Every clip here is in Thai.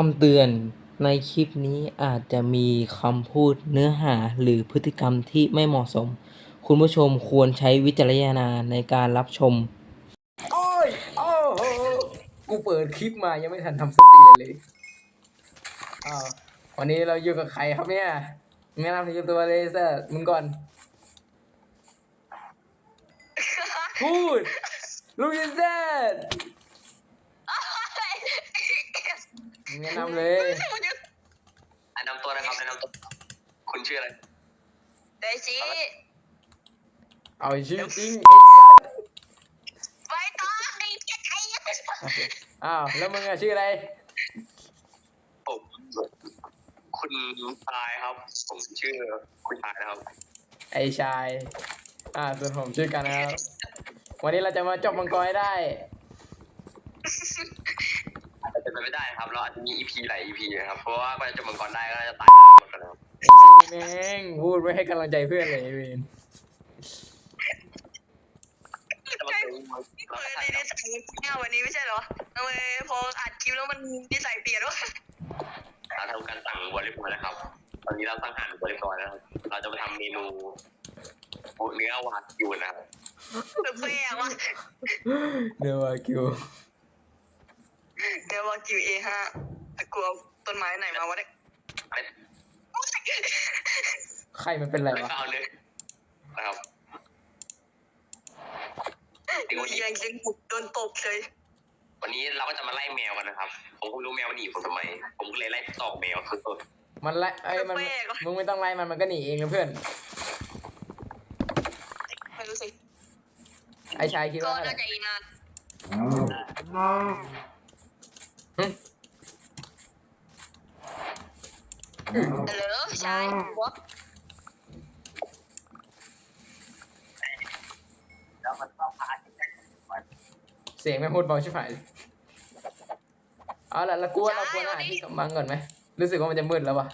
คำเตือนในคลิปนี้อาจจะมีคำพูดเนื้อหาหรือพฤติกรรมที่ไม่เหมาะสม คุณผู้ชมควรใช้วิจารณญาณในการรับชม โอ้ยโอ้โหกูเปิดคลิปมายังไม่ทันทำสติเลยเลยอ้าววันนี้เราอยู่กับใครครับเนี่ยแนะนำทีมตัวเลยเซอร์มึงก่อน พูดลูกยินเซนมึง แนะนำเลยแนะนำตัวนะครับแนะนำตัวคุณชื่ออะไรเดชิเอาชื่อจริงไอ้สัสไปต่อไอ้ไอ้อ้าวแล้วมึงอะชื่ออะไรผมคุณชายครับ ผมชื่อคุณชายนะครับ ไอ้ชาย อ่าส่วนผมชื่อกันนะครับ วันนี้เราจะมาจบมังกรให้ได้อาจจะ เป็นไปไม่ได้ครับ เราอาจจะมี EP หลาย EP นะครับ เพราะว่ากว่าจะจบมังกรได้ก็น่าจะตายหมดกันแล้วไอ้ชื่อแม่งพูดไว้ให้กำลังใจเพื่อนเลยไอ้เวนแต่ว่าเป็นเราเอก็อใช่ในคนิรับสัยเนี่ยวันนี้ไม่ใช่เหรอทำไมพออัดคลิปแล้วมันนิสัยเปลี่ยนวะเราทำการสั่งบริบอลนะครับ ตอนนี้เราสั่งอาหารบริบอลแล้วครับเราจะมาทำเมนูเนื้อวากิวนะครับเปรี้ยวะเดี๋ยวว่าคิวเดี๋ ยวว่ากิวเอฮะกลัวต้นไม้ไหนมาวะเนี่ยใครมันเป็นไรแล้ววะก็เอาเนื้อนะครับถึงวันนี้ยังยังบุกโดนตบเลย วันนี้เราก็จะมาไล่แมวกันนะครับ ผมก็ไม่รู้แมวมันหนีผมทำไม ผมก็เลยไล่ตอกแมวคือมันไล่ไอ้ยมันมึงไม่ต้องไล่มันมันก็หนีเองนะเพื่อน ไม่รู้สิไอ้ชายคิดก็ว่าอะไรน่าจะอีกนาน ฮัลโหลชายหัวแล้วมันก็พาเสียงแม่งพูดเบาชิบหายเลยเอาละเรากลัวเราควรหาที่กำบังก่อนไหมรู้สึกว่ามันจะมืดแล้ววะ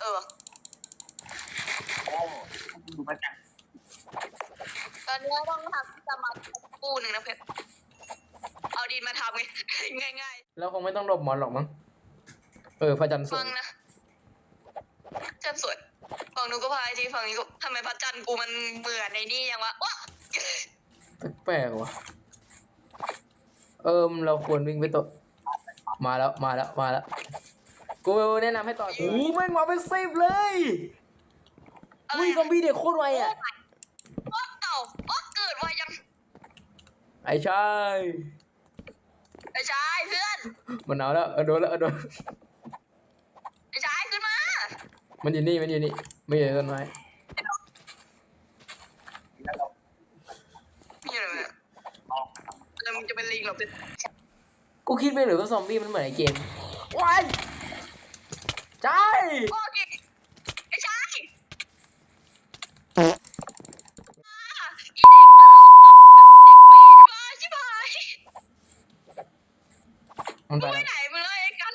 เออดูมาจากตอนนี้ต้องทำสมาธิคู่หนึ่งนะเพื่อนเอาดินมาทำไงง่ายแล้วคงไม่ต้องหลบหมอนหรอกมั้งเออพระจันทร์ๆสวฟัยงนะ จันทร์สวยฝั่งนู้นก็พายทีฝั่งนี้ก็ทำไมพระจันทร์กูมันเหมือนในนี่ยังวะว้าแปลกๆว่ะ เอิมเราควรวิ่งไปตัวมาแล้วมาแล้วมาแล้ว กูแนะนำให้ต่อโอ้โหแม่งมาเป็นสิบเลยอะไรอุ้ยซอมบี้เด็กโคตรไวอะว้าเต่าว้าเกิดไวยังไอ้ชายไอ้ชายเพื่อนมันเอาแล้วเอาโดนแล้วเอาโดน ไอ้ชายขึ้นมา มันอยู่นี่ มันอยู่นี่ ไม่อยู่ในต้นไม้นี่อะไรเนี่ยแล้วมึงจะเป็นลิงเหรอเป็นกูคิดไปหรือว่าซอมบี้มันเหมือนไอ้เกมว้ายใช่โอเคไอ้ชายอ่าอีเด็กบ้าชิบหายมันไปมึงไปแล้ว ไหนมึงเลยไอ้กัน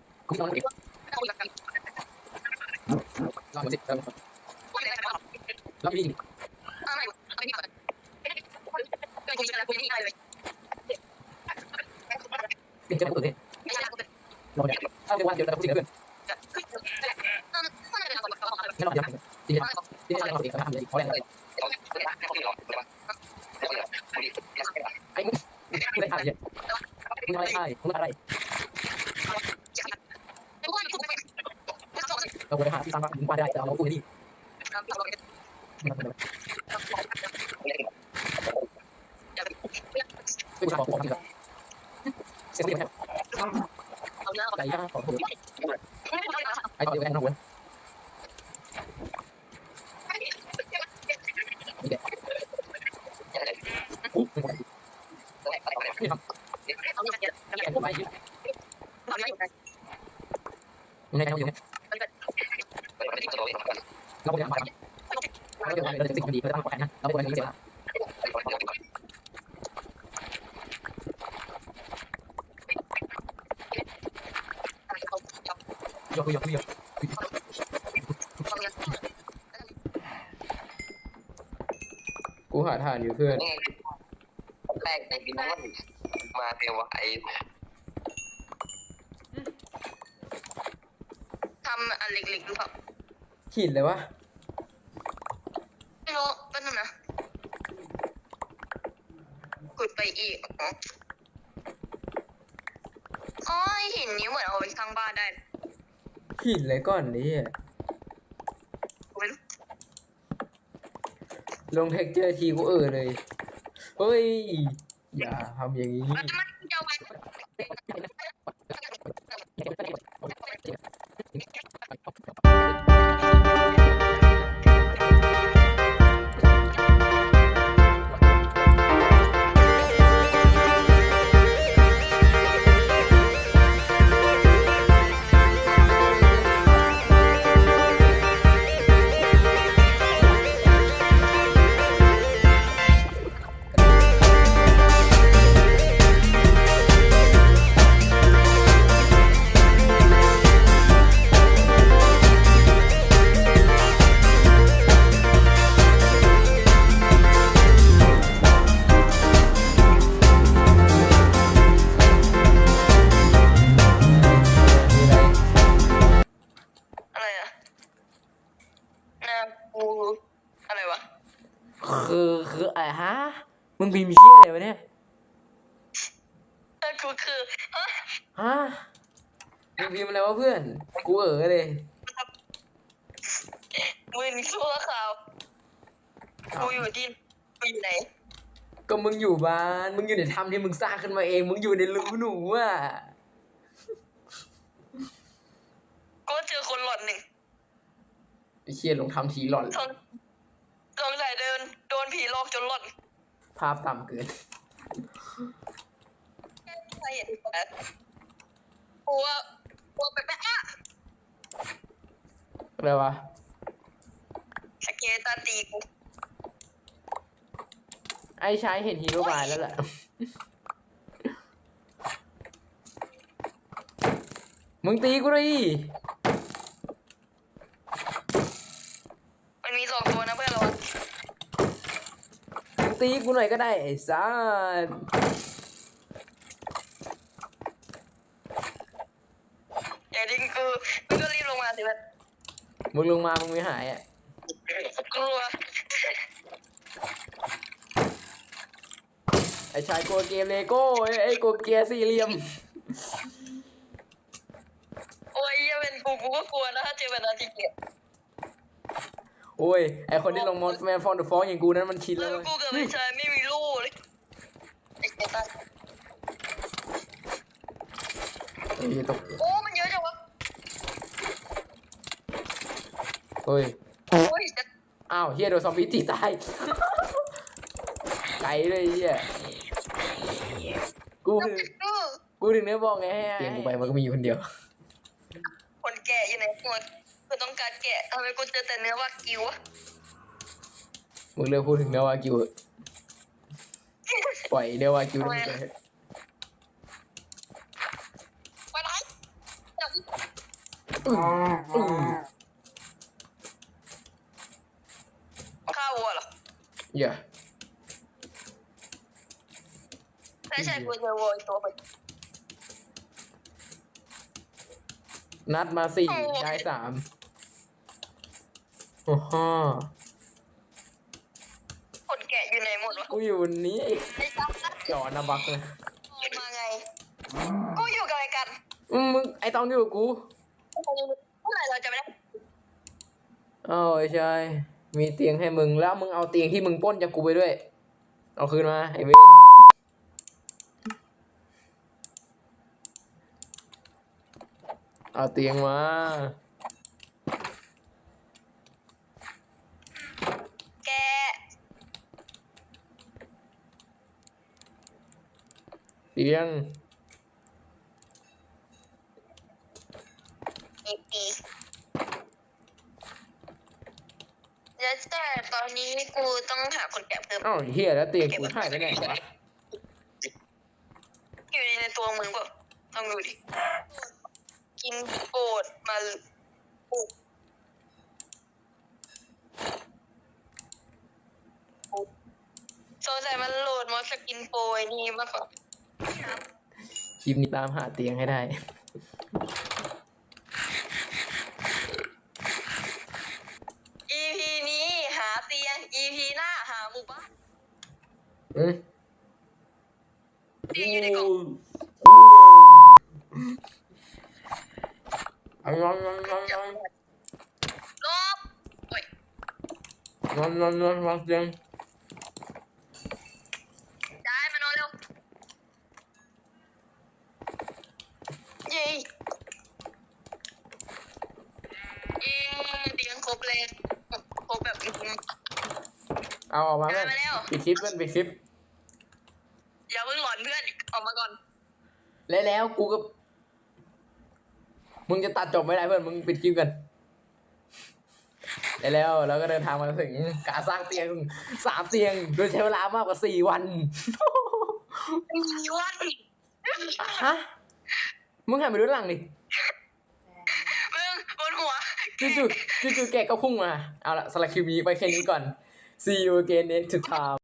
เราพูดนี่ไม่กูขอของดีกว่าเสียงเรียกไหมไก่ย่า เราเดี๋ยวเราจะสิ่งดีเราจะทำก่อนนะเราควรจะมีเสียงยกยกยกกูหาทานอยู่เพื่อนแรกในบินมันมาเร็วไอ้ทำอันเล็กๆหรือเปล่าหินเลยวะ ไม่รู้แป๊บนึงนะกดไปอีกอ๋ออ๋อหินนี้เหมือนเอาไปสร้างบ้านได้หินเลยก่อนนี่ไม่รู้ลงเทคเจอร์ทีกูเออเลย เฮ้ย อย่าทำอย่างนี้ มันมัน พิมพ์เชี่ยอะไรวะเนี่ยนากูคือฮะฮะมึงพิมพ์อะไรวะเพื่อน กูเออเลยมึงชั่วข่าวกูอยู่ที่กูอยู่ไหน ก็มึงอยู่บ้าน มึงอยู่ในถ้ำที่มึงสร้างขึ้นมาเอง มึงอยู่ในรูหนูอะ ก็เจอคนหลอนหนึ่งไอ้เชี่ยลงทำทีหลอนสงสงสัยเดินโดนผีหลอกจนหลอน ภาพต่ำเกินใครเห็นแต่กลัวกลัวไปแปะอะอะไรวะสเกตาตีกูไอ้ชายเห็นฮีโร่บายแล้วแหละมึงตีกูดิมันมีสองตัวนะเพื่อนเรา มึง ตีกูหน่อยก็ได้ไอ้สัสอย่าดิ้งกูมึงก็รีบลงมาสิเพื่อนมึงลงมามึงไม่หายอะกลัวไอ้ชายกลัวเกมเลโก้ไอ้ไอ้กลัวเกียร์สี่เหลี่ยมโอ้ยอย่าเป็นกูกูก็กลัวนะถ้าเจอแบบนั้นจริง โอ้ย ไอคนที่ลงมอสแมนฟอนเดอะฟองอย่างกูนั้นมันชินๆแล้แล้ววเว้ยกูกับไม่ชายไม่มีลูกเลยไอ้เกตาเฮ้ยตกโอ้ มันเยอะจังวะเฮ้ย โอ้ยจะอ้าวเฮียโดนซอมบี้ตีตายไกลเลยเฮียกูถึงกูกูถึงได้บอกไงให้เตียงกูไปมันก็มีอยู่คนเดียว คนแก่อยู่ในหัว กูต้องการแกะทำไมกูเจอแต่เนื้อวากิวอะมึงเลิกพูดถึงเนื้อวากิวเถอะปล่อยเนื้อวากิวได้ไปเถอะไปไหนอืออือข้าววัวเหรออย่าใช่ใช่กูเจอวัวอีกตัวไปนัดมาสี่ได้สามโอ้โหคนแก่อยู่ไหนหมดวะกูอยู่นี้ไอ้ไอ้ซับนะจอนะบักเลยมาไง กูอยู่กับไอ้กันอืมมึงไอ้ตองอยู่กับกูเมื่อไหร่เราจะไปได้อ้าวไอ้ชายมีเตียงให้มึงแล้วมึงเอาเตียงที่มึงปล้นจากกูไปด้วย เอาคืนมาไอ้เวนเอาเตียงมา แก เตียงกี่ปีเดี๋ยวแต่ตอนนี้กูต้องหาคนแกะเพิ่ม อ้าวเฮียแล้วเตียงกูหายไปไหนวะอยู่ในตัวมึงเปล่าลองดูดิ กินโกรธมาปลุกสงสัยมันโหลดมอสกินโปรไอ้นี่มากกว่า คลิปนี้ตามหาเตียงให้ได้ EP นี้หาเตียง EP หน้าหาหมู่บ้านอืมเตียงอยู่ในกล่องเอานอนนอนนอนนอนลบโอ้ยนอนนอนนอนวางเตียง ได้มานอนเร็ว เย้เย้เตียงครบเลยครบแบบอื้อหือ เอาออกมาเพื่อนได้มาแล้วปิดคลิปเพื่อนปิดคลิป อย่าเพิ่งหลอนเพื่อนออกมาก่อน แล้วแล้วกูก็ มึงจะตัดจบไม่ได้เพื่อน มึงปิดคลิปกัน แล้วแล้วเราก็เดินทางมาถึงการสร้างเตียงสามเตียง โดยใช้เวลามากกว่าสี่วันมีวันฮะ มึงหันไปดูหลังดิ มึงบนหัวจู่ๆจู่ๆแกก็พุ่งมา เอาละสำหรับคลิปนี้ไปแค่นี้ก่อน see you again next time